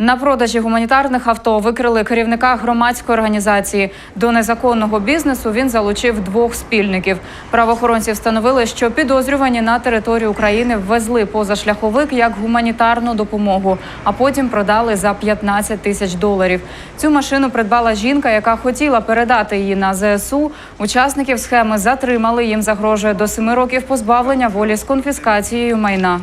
На продажі гуманітарних авто викрили керівника громадської організації. До незаконного бізнесу він залучив двох спільників. Правоохоронці встановили, що підозрювані на територію України ввезли позашляховик як гуманітарну допомогу, а потім продали за 15 тисяч доларів. Цю машину придбала жінка, яка хотіла передати її на ЗСУ. Учасників схеми затримали. Їм загрожує до семи років позбавлення волі з конфіскацією майна.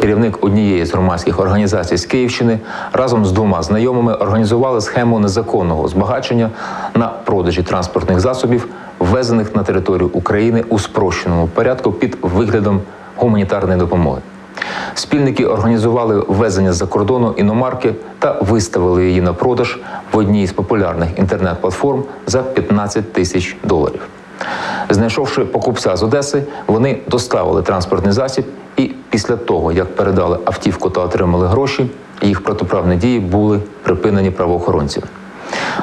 Керівник однієї з громадських організацій з Київщини разом з двома знайомими організували схему незаконного збагачення на продажі транспортних засобів, ввезених на територію України у спрощеному порядку під виглядом гуманітарної допомоги. Спільники організували ввезення з-за кордону іномарки та виставили її на продаж в одній з популярних інтернет-платформ за 15 тисяч доларів. Знайшовши покупця з Одеси, вони доставили транспортний засіб, і після того, як передали автівку та отримали гроші, їх протиправні дії були припинені правоохоронцями.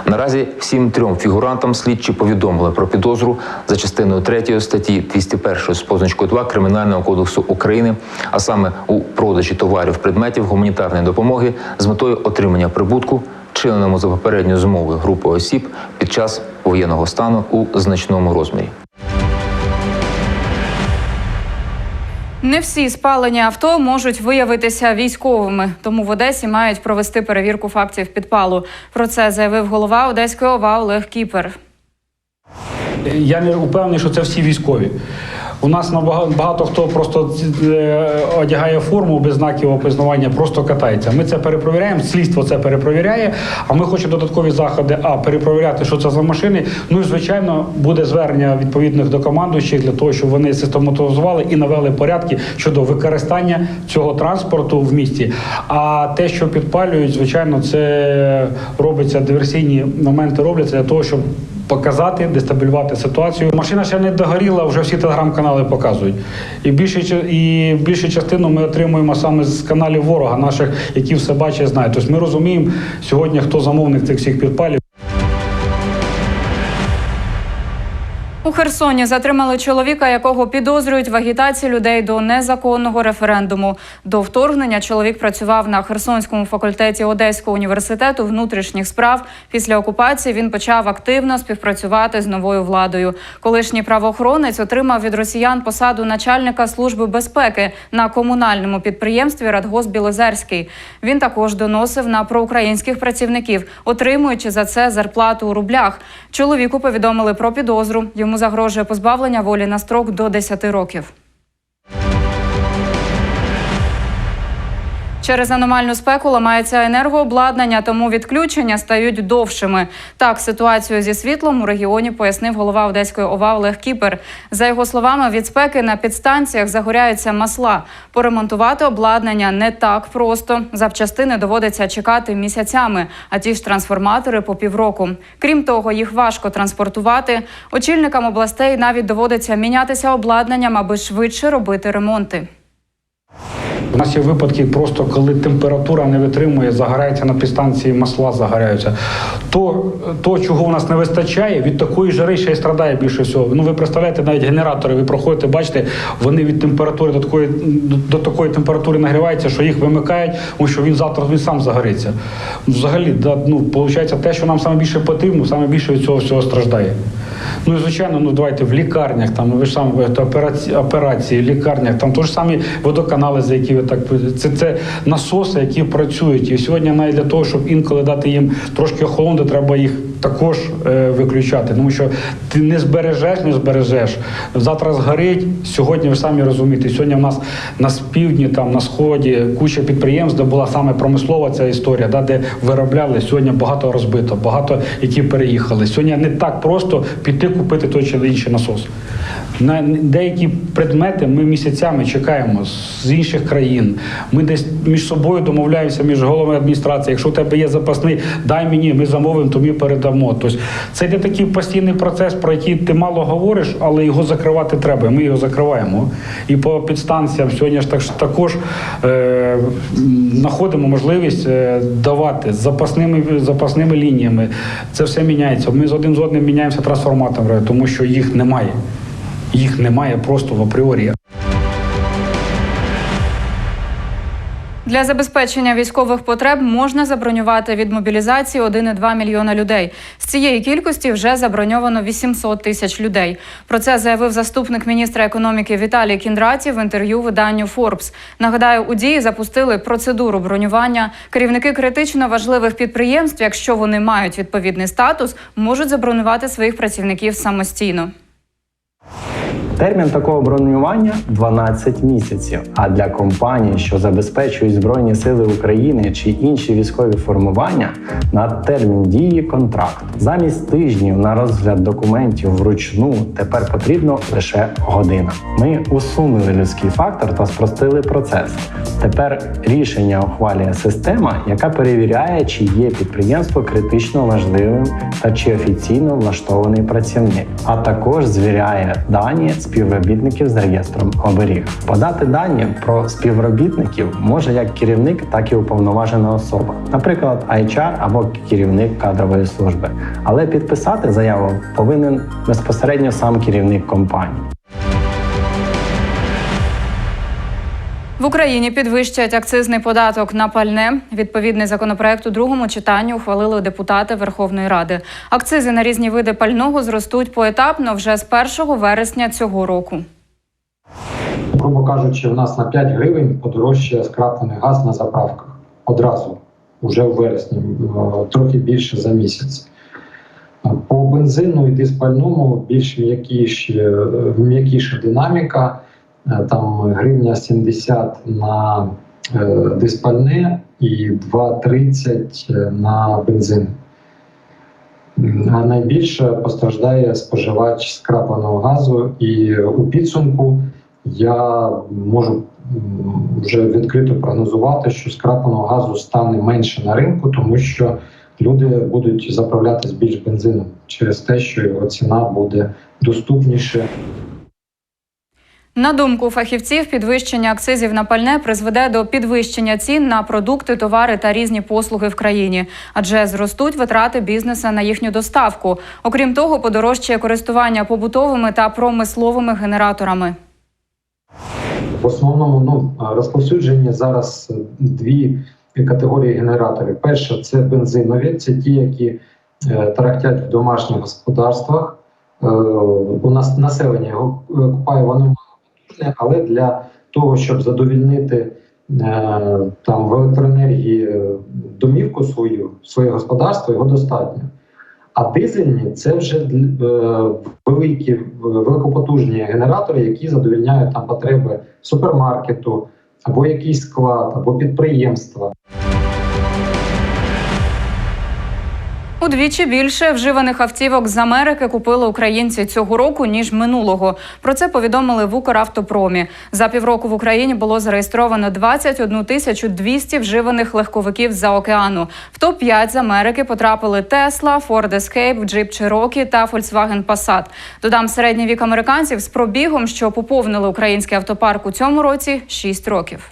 Наразі всім трьом фігурантам слідчі повідомили про підозру за частиною 3 статті 201 з позначкою 2 Кримінального кодексу України, а саме у продажі товарів предметів гуманітарної допомоги з метою отримання прибутку, чиненому за попередньою змовою групи осіб під час воєнного стану у значному розмірі. Не всі спалені авто можуть виявитися військовими, тому в Одесі мають провести перевірку фактів підпалу. Про це заявив голова Одеської ОВА Олег Кіпер. Я не упевнений, що це всі військові. У нас набагато багато хто просто е, одягає форму без знаків опізнавання, просто катається. Ми це перепровіряємо, слідство це перепровіряє. А ми хочемо додаткові заходи, а перепровіряти, що це за машини. Ну і звичайно, буде звернення відповідних до командуючих для того, щоб вони систематизували і навели порядки щодо використання цього транспорту в місті. А те, що підпалюють, звичайно, це робиться диверсійні моменти робляться для того, щоб показати, дестабілювати ситуацію. Машина ще не догоріла, вже всі телеграм-канали показують. І більше і більшу частину ми отримуємо саме з каналів ворога, наших, які все бачать, знають. Тобто ми розуміємо сьогодні, хто замовник цих всіх підпалів. У Херсоні затримали чоловіка, якого підозрюють в агітації людей до незаконного референдуму. До вторгнення чоловік працював на Херсонському факультеті Одеського університету внутрішніх справ. Після окупації він почав активно співпрацювати з новою владою. Колишній правоохоронець отримав від росіян посаду начальника служби безпеки на комунальному підприємстві Радгосп Білозерський. Він також доносив на проукраїнських працівників, отримуючи за це зарплату у рублях. Чоловіку повідомили про підозру. Йому загрожує позбавлення волі на строк до 10 років. Через аномальну спеку ламається енергообладнання, тому відключення стають довшими. Так, ситуацію зі світлом у регіоні пояснив голова Одеської ОВА Олег Кіпер. За його словами, від спеки на підстанціях загоряються масла. Поремонтувати обладнання не так просто. Запчастини доводиться чекати місяцями, а ті ж трансформатори по півроку. Крім того, їх важко транспортувати. Очільникам областей навіть доводиться мінятися обладнанням, аби швидше робити ремонти. У нас є випадки, просто коли температура не витримує, загорається на підстанції, масла загоряються. То, то, чого у нас не вистачає, від такої жари ще й страдає більше всього. Ну ви представляєте, навіть генератори, ви проходите, бачите, вони від температури до такої до, такої температури нагріваються, що їх вимикають, тому що він завтра він сам загориться. Взагалі, да, ну виходить, те, що нам саме більше потрібно, саме більше від цього всього страждає. Ну і звичайно, ну давайте в лікарнях, там ви ж сам операції, операції, лікарнях, там теж самі водоканали, за які ви так це, це насоси, які працюють. І сьогодні навіть для того, щоб інколи дати їм трошки охолонути, треба їх також е, виключати. Тому що ти не збережеш, не збережеш. Завтра згорить. Сьогодні ви самі розумієте. Сьогодні в нас на півдні, там на сході куча підприємств, де була саме промислова ця історія, да, де виробляли. Сьогодні багато розбито, багато які переїхали. Сьогодні не так просто піти купити той чи інший насос. На деякі предмети ми місяцями чекаємо з інших країн. Ми десь між собою домовляємося між головами адміністрації. Якщо у тебе є запасний, дай мені, ми замовимо, тобі передамо. Тобто це йде такий постійний процес, про який ти мало говориш, але його закривати треба. Ми його закриваємо. І по підстанціям сьогодні ж так також е, знаходимо можливість е, давати запасними запасними лініями. Це все міняється. Ми з один з одним міняємося трансформаторами, тому що їх немає їх немає просто в апріорі. Для забезпечення військових потреб можна забронювати від мобілізації 1,2 мільйона людей. З цієї кількості вже заброньовано 800 тисяч людей. Про це заявив заступник міністра економіки Віталій Кіндраті в інтерв'ю виданню Форбс. Нагадаю, у дії запустили процедуру бронювання. Керівники критично важливих підприємств, якщо вони мають відповідний статус, можуть забронювати своїх працівників самостійно. Термін такого бронювання 12 місяців. А для компаній, що забезпечують Збройні Сили України чи інші військові формування, на термін дії контракт. Замість тижнів на розгляд документів вручну тепер потрібно лише година. Ми усунули людський фактор та спростили процес. Тепер рішення ухвалює система, яка перевіряє, чи є підприємство критично важливим та чи офіційно влаштований працівник, а також звіряє дані співробітників з реєстром оберіг. Подати дані про співробітників може як керівник, так і уповноважена особа, наприклад, HR або керівник кадрової служби. Але підписати заяву повинен безпосередньо сам керівник компанії. В Україні підвищать акцизний податок на пальне. Відповідний законопроект у другому читанні ухвалили депутати Верховної Ради. Акцизи на різні види пального зростуть поетапно вже з 1 вересня цього року. грубо кажучи, у нас на 5 гривень подорожчає скраплений газ на заправках одразу, вже в вересні, е, трохи більше за місяць. По бензину і диспальному більш м'якіші, е, м'якіша динаміка. Е, Там гривня 70 на е, диспальне і 2,30 на бензин. А найбільше постраждає споживач скрапленого газу, і у підсумку я можу вже відкрито прогнозувати, що скрапленого газу стане менше на ринку, тому що люди будуть заправлятись більш бензином через те, що його ціна буде доступніше. На думку фахівців, підвищення акцизів на пальне призведе до підвищення цін на продукти, товари та різні послуги в країні, адже зростуть витрати бізнеса на їхню доставку. Окрім того, подорожчає користування побутовими та промисловими генераторами. В основному ну, розповсюджені зараз дві категорії генераторів. Перша це бензинові, це ті, які е, тарахтять в домашніх господарствах. Е, у нас населення його е, купає воно але для того, щоб задовільнити е, там в електроенергії е, домівку свою, своє господарство, його достатньо. А дизельні це вже е, великі великопотужні генератори, які задовільняють там потреби супермаркету або якийсь склад, або підприємства. Удвічі більше вживаних автівок з Америки купили українці цього року ніж минулого. Про це повідомили в Укравтопромі. За півроку в Україні було зареєстровано 21 тисячу 200 вживаних легковиків з-за океану. В топ 5 з Америки потрапили Tesla, Ford Escape, Jeep Cherokee та Volkswagen Passat. Додам середній вік американців з пробігом, що поповнили український автопарк у цьому році 6 років.